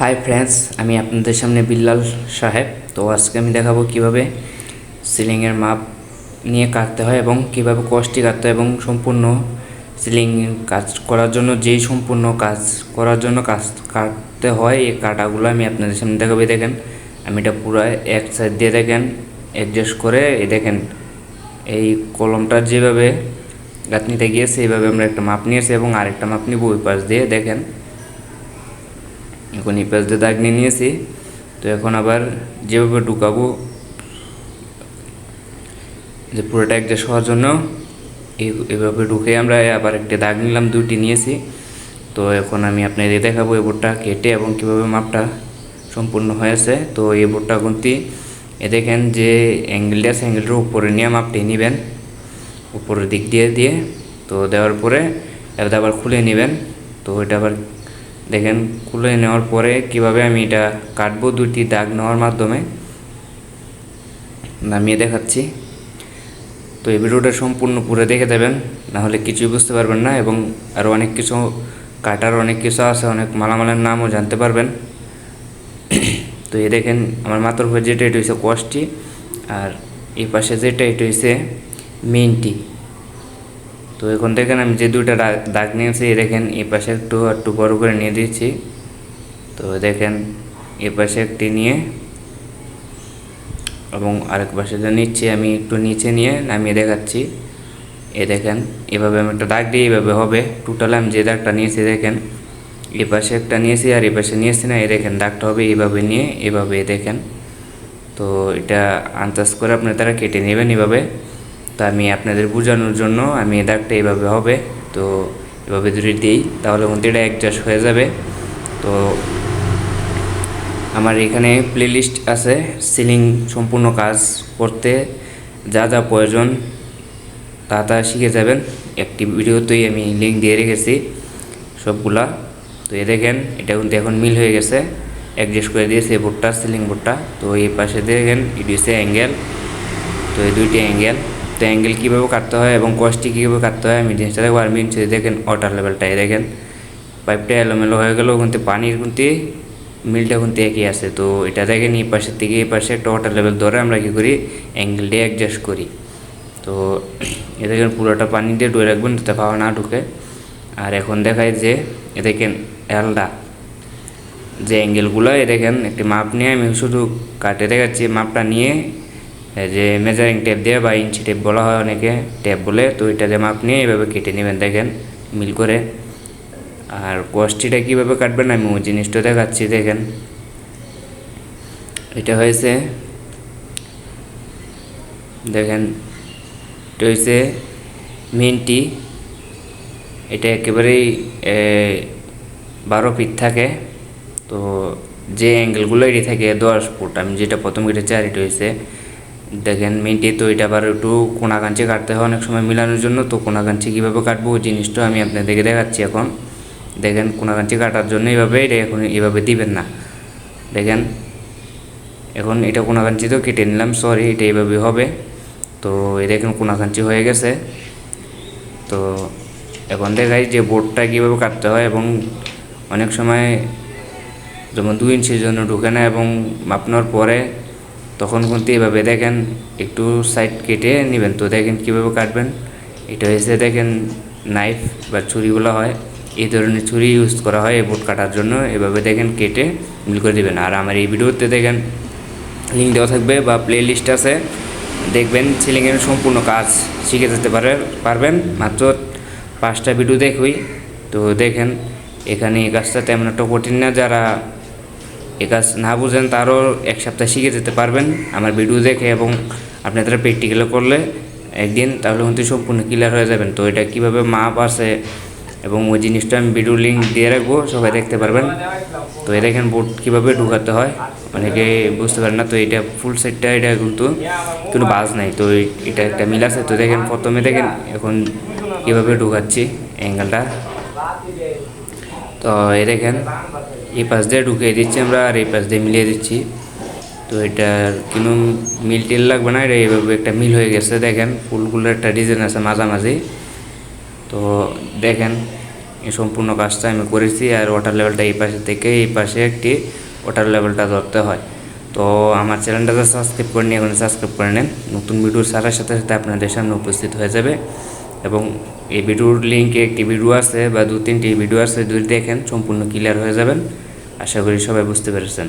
Hi friends আমি আপনাদের সামনে বিল্লাল সাহেব। তো আজকে আমি দেখাবো কীভাবে সিলিংয়ের মাপ নিয়ে কাটতে হয় এবং কীভাবে কষ্টি কাটতে হয় এবং সম্পূর্ণ সিলিং কাজ করার জন্য যেই সম্পূর্ণ কাজ করার জন্য কাজ কাটতে হয় এই কাটাগুলো আমি আপনাদের সামনে দেখাবো। দেখেন, আমি এটা পুরো এক সাইড দিয়ে দেখেন অ্যাডজাস্ট করে এই দেখেন, এই কলমটা যেভাবে গাঁথনিতে গিয়েছে, এইভাবে আমরা একটা মাপ নিয়েছি এবং আরেকটা মাপ নিব ওই পাশ দিয়ে। দেখেন এখন এই দিয়ে দাগ নিয়ে নিয়েছি। তো এখন আবার যেভাবে ঢুকাবো, যে পুরোটা অ্যাডজাস্ট হওয়ার জন্য, এই- এভাবে ঢুকে আমরা আবার একটা দাগ নিলাম দুটি নিয়েছি। তো এখন আমি আপনাদের দেখাবো এই বোর্ডটা কেটে এবং কীভাবে মাপটা সম্পূর্ণ হয়েছে তো এই বোর্ডটা গুনতি, এ দেখেন যে অ্যাঙ্গেলটা আছে অ্যাঙ্গেলটার উপরে নিয়ে মাপটি নেবেন। উপরের দিক দিয়ে দিয়ে, তো দেওয়ার পরে এটা আবার খুলে নেবেন। তো এটা আবার দেখেন, খুলে নেওয়ার পরে কীভাবে আমি এটা কাটবো দুটি দাগ নেওয়ার মাধ্যমে, নামিয়ে দেখাচ্ছি। তো এই ভিডিওটা সম্পূর্ণ পুরো দেখে দেবেন, নাহলে কিছুই বুঝতে পারবেন না এবং আরও অনেক কিছু কাটার অনেক কিছু আছে, অনেক মালামালের নামও জানতে পারবেন। তো এই দেখেন, আমার মাথার উপর যেটা এটা হচ্ছে কষ্টি আর এই পাশে যেটা এটা হচ্ছে মেনটি। তো এখন দেখেন আমি যে দুইটা দাগ- নিয়েছি দেখেন এই পাশে একটু একটু বড় করে নিয়ে দিচ্ছি তো দেখেন এই পাশে একটি নিয়ে এবং আরেক পাশে যে নিচ্ছি, আমি একটু নিচে নিয়ে নামিয়ে দেখাচ্ছি। এ দেখেন, এভাবে আমি একটা দাগ দিয়ে এভাবে হবে। টোটাল আমি যে দাগটা নিয়েছি, দেখেন এই পাশে একটা নিয়েছি আর এই পাশে নিয়েছি না এ দেখেন দাগটা হবে এইভাবে নিয়ে, এভাবে, দেখেন। তো এটা আন্দাজ করে আপনারা তারা কেটে নেবেন এভাবে। তো আমি আপনাদের বোঝানোর জন্য আমি দাগটা এইভাবে হবে। তো এভাবে যদি দিই, তাহলে কিন্তু এটা অ্যাডজাস্ট হয়ে যাবে। তো আমার এখানে প্লেলিস্ট আছে সিলিং সম্পূর্ণ কাজ করতে, যা যা প্রয়োজন, তা তা শিখে যাবেন। একটি ভিডিওতেই আমি লিঙ্ক দিয়ে রেখেছি সবগুলা। তো এ দেখেন, এটা কিন্তু এখন মিল হয়ে গেছে। অ্যাডজাস্ট করে দিয়েছে এই বোর্ডটা সিলিং বোর্ডটা। তো এই পাশে দেখেন হচ্ছে অ্যাঙ্গেল তো এই দুইটি অ্যাঙ্গেল তো অ্যাঙ্গেল কীভাবে কাটতে হয় এবং কস্টি কীভাবে কাটতে হয়, আমি জিনিসটা দেখব। আর মিনছি দেখেন ওয়াটার লেভেলটা এই দেখেন পাইপটা এলোমেলো হয়ে গেলেও কিন্তু পানির কিন্তু মিলটা কিন্তু একই আছে। তো এটা দেখেন, এই পাশের থেকে এই পাশে একটা ওয়াটার লেভেল ধরে আমরা কী করি অ্যাঙ্গেলটা অ্যাডজাস্ট করি। তো এ দেখেন, পুরোটা পানি দিয়ে ডুয়ে রাখবেন যাতে পাওয়া না ঢুকে। আর এখন দেখায় যে, এ দেখেন এলডা যে অ্যাঙ্গেলগুলো এ দেখেন, একটি মাপ নিয়ে আমি শুধু কাটে দেখাচ্ছি, মাপটা নিয়ে যে মেজারিং টেপ দিয়ে বা ইঞ্চি টেপ বলা হয় অনেকে টেপ বলে, তো এটা যে মাপ নিয়ে এভাবে কেটে নেবেন, দেখেন, মিল করে। আর কস্টিটা কীভাবে কাটবেন আমি ওই জিনিসটা দেখাচ্ছি, দেখেন। এটা হয়েছে, দেখেন, এটা হয়েছে মিনটি। এটা একেবারেই বারো ফিট থাকে। তো যে অ্যাঙ্গেলগুলো এটি থাকে দশ ফুট, আমি যেটা প্রথম কেটেছি আর এটা হয়েছে দেখেন মিনটি তো এটা আবার একটু কোনাকাঞ্চি কাটতে হয় অনেক সময় মিলানোর জন্য। তো কোনাকাঞ্চি কীভাবে কাটবো ওই জিনিসটা আমি আপনাদেরকে দেখাচ্ছি এখন। দেখেন, কোনাকাঞ্চি কাটার জন্য এইভাবে এটা এখন এইভাবে দিবেন না। দেখেন, এখন এটা কোনাকাঞ্চিতেও কেটে নিলাম সরি এটা এইভাবে হবে। তো এই দেখেন, কোনাকাঞ্চি হয়ে গেছে। তো এখন দেখাই যে বোর্ডটা কীভাবে কাটতে হয় এবং অনেক সময় যেমন দুই ইঞ্চির জন্য ঢুকে না এবং মাপনোর পরে তখন কিন্তু এভাবে দেখেন একটু সাইড কেটে নেবেন। তো দেখেন কীভাবে কাটবেন? এটা হয়েছে দেখেন নাইফ বা ছুরিগুলো হয়, এই ধরনের ছুরি ইউজ করা হয় বোর্ড কাটার জন্য। এভাবে দেখেন কেটে মিল করে দেবেন। আর আমার এই ভিডিওতে দেখেন লিঙ্ক দেওয়া থাকবে বা প্লে লিস্ট আছে। দেখবেন সিলিংয়ের সম্পূর্ণ কাজ শিখে যেতে পারে, পারবেন। মাত্র পাঁচটা ভিডিও দেখুই। তো দেখেন এখানে এই কাজটা তেমন একটা কঠিন না। যারা এ কাজ না বুঝেন তারও এক সপ্তাহ শিখে যেতে পারবেন। আমার ভিডিও দেখে এবং আপনি তারা প্র্যাকটিক্যাল করলে একদিন তাহলে কিন্তু সম্পূর্ণ ক্লিয়ার হয়ে যাবেন। তো এটা কীভাবে মাপ আছে এবং ওই জিনিসটা আমি ভিডিও লিঙ্ক দিয়ে রাখব, সবাই দেখতে পারবেন। তো এই দেখেন বোর্ড কীভাবে ঢুকাতে হয়, অনেকে বুঝতে পারেন না, তো এটা ফুল সেটটা এটা কিন্তু কোনো বাজ নাই। তো এটা একটা মিল আছে। তো দেখেন প্রথমে দেখেন এখন কীভাবে ঢুকাচ্ছি অ্যাঙ্গেলটা তো এ দেখেন এই পাশ দিয়ে ঢুকিয়ে দিচ্ছি আমরা, আর এই পাশ দিয়ে মিলিয়ে দিচ্ছি। তো এটার কোনো মিল টিল লাগবে না, এটা এইভাবে একটা মিল হয়ে গেছে, দেখেন ফুলগুলোর একটা ডিজাইন আছে মাঝামাঝি। তো দেখেন, এই সম্পূর্ণ কাজটা আমি করেছি, আর ওয়াটার লেভেলটা এই পাশে থেকে এই পাশে একটি ওয়াটার লেভেলটা ধরতে হয়। তো আমার চ্যানেলটাকে সাবস্ক্রাইব করে নিয়ে এখন সাবস্ক্রাইব করে নেন। নতুন ভিডিও ছাড়ার সাথে সাথে আপনাদের সামনে উপস্থিত হয়ে যাবে। এবং এই ভিডিওর লিঙ্কে একটি ভিডিও আছে, বা দু তিনটি ভিডিও আছে, যদি দেখেন সম্পূর্ণ ক্লিয়ার হয়ে যাবেন। আশা করি সবাই বুঝতে পেরেছেন।